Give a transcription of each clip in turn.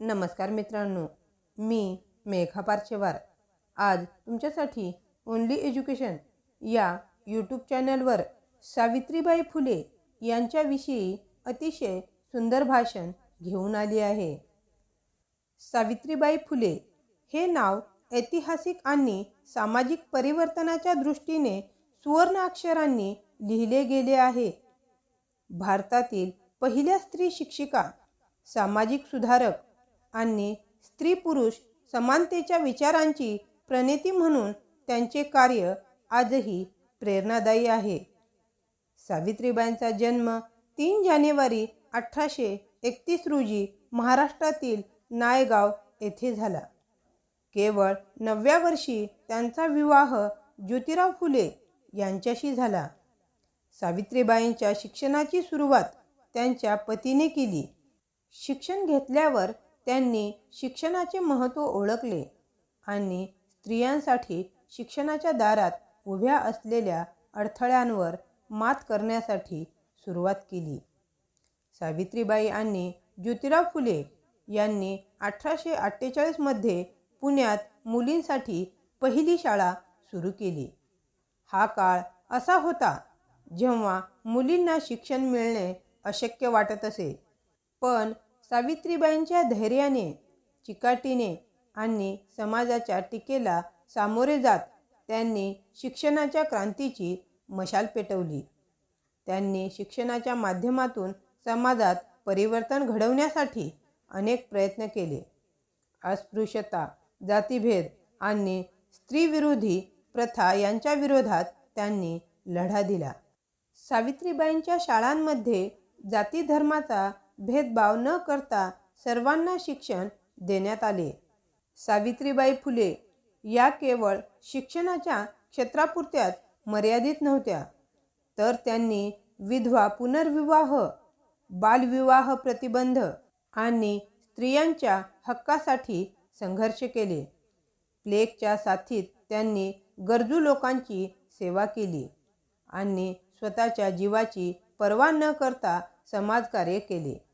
नमस्कार मित्रांनो मी मेघा पारचेवार. आज तुमच्यासाठी ओनली एज्युकेशन या यूट्यूब चॅनलवर सावित्रीबाई फुले यांच्याविषयी अतिशय सुंदर भाषण घेऊन आली आहे. सावित्रीबाई फुले हे नाव ऐतिहासिक आणि सामाजिक परिवर्तनाच्या दृष्टीने सुवर्ण अक्षरांनी लिहिले गेले आहे. भारतातील पहिल्या स्त्री शिक्षिका सामाजिक सुधारक आणि स्त्री पुरुष समानतेच्या विचारांची प्रणेती म्हणून त्यांचे कार्य आजही प्रेरणादायी आहे. सावित्रीबाईंचा जन्म तीन जानेवारी अठराशे एकतीस रोजी महाराष्ट्रातील नायगाव येथे झाला. केवळ नवव्या वर्षी त्यांचा विवाह ज्योतिराव फुले यांच्याशी झाला. सावित्रीबाईंच्या शिक्षणाची सुरुवात त्यांच्या पतीने केली. शिक्षण घेतल्यावर त्यांनी शिक्षणाचे महत्त्व ओळखले आणि स्त्रियांसाठी शिक्षणाच्या दारात उभ्या असलेल्या अडथळ्यांवर मात करण्यासाठी सुरुवात केली. सावित्रीबाई आणि ज्योतिराव फुले यांनी अठराशे अठ्ठेचाळीसमध्ये पुण्यात मुलींसाठी पहिली शाळा सुरू केली. हा काळ असा होता जेव्हा मुलींना शिक्षण मिळणे अशक्य वाटत असे. पण सावित्रीबाईंच्या धैर्याने चिकाटीने आणि समाजाच्या टीकेला सामोरे जात त्यांनी शिक्षणाच्या क्रांतीची मशाल पेटवली. त्यांनी शिक्षणाच्या माध्यमातून समाजात परिवर्तन घडवण्यासाठी अनेक प्रयत्न केले. अस्पृश्यता जातीभेद आणि स्त्रीविरोधी प्रथा यांच्या विरोधात त्यांनी लढा दिला. सावित्रीबाईंच्या शाळांमध्ये जाती धर्माचा भेदभाव न करता सर्वांना शिक्षण देण्यात आले. सावित्रीबाई फुले या केवळ शिक्षणाच्या क्षेत्रापुरत्याच मर्यादित नव्हत्या. तर त्यांनी विधवा पुनर्विवाह बालविवाह प्रतिबंध आणि स्त्रियांच्या हक्कासाठी संघर्ष केले. प्लेगच्या साथीत त्यांनी गरजू लोकांची सेवा केली आणि स्वतःच्या जीवाची पर्वा न करता समाजकार्य केले.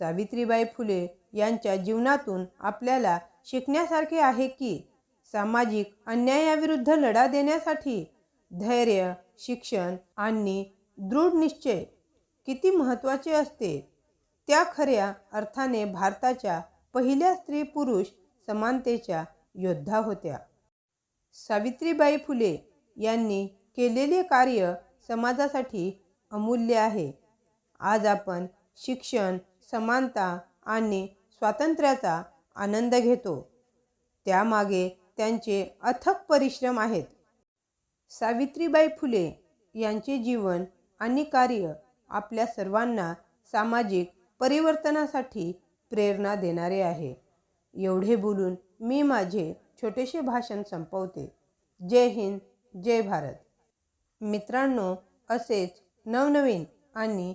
सावित्रीबाई फुले यांच्या जीवनातून आपल्याला शिकण्यासारखे आहे की सामाजिक अन्यायाविरुद्ध लढा देण्यासाठी धैर्य शिक्षण आणि दृढ निश्चय किती महत्त्वाचे असते? त्या खऱ्या अर्थाने भारताच्या पहिल्या स्त्री पुरुष समानतेच्या योद्धा होत्या. सावित्रीबाई फुले यांनी केलेले कार्य समाजासाठी अमूल्य आहे. आज आपण शिक्षण समानता आणि स्वातंत्र्याचा आनंद घेतो. त्यामागे त्यांचे अथक परिश्रम आहेत. सावित्रीबाई फुले यांचे जीवन आणि कार्य आपल्या सर्वांना सामाजिक परिवर्तनासाठी प्रेरणा देणारे आहे. एवढे बोलून मी माझे छोटेसे भाषण संपवते. जय हिंद जय भारत. मित्रांनो असेच नवनवीन आणि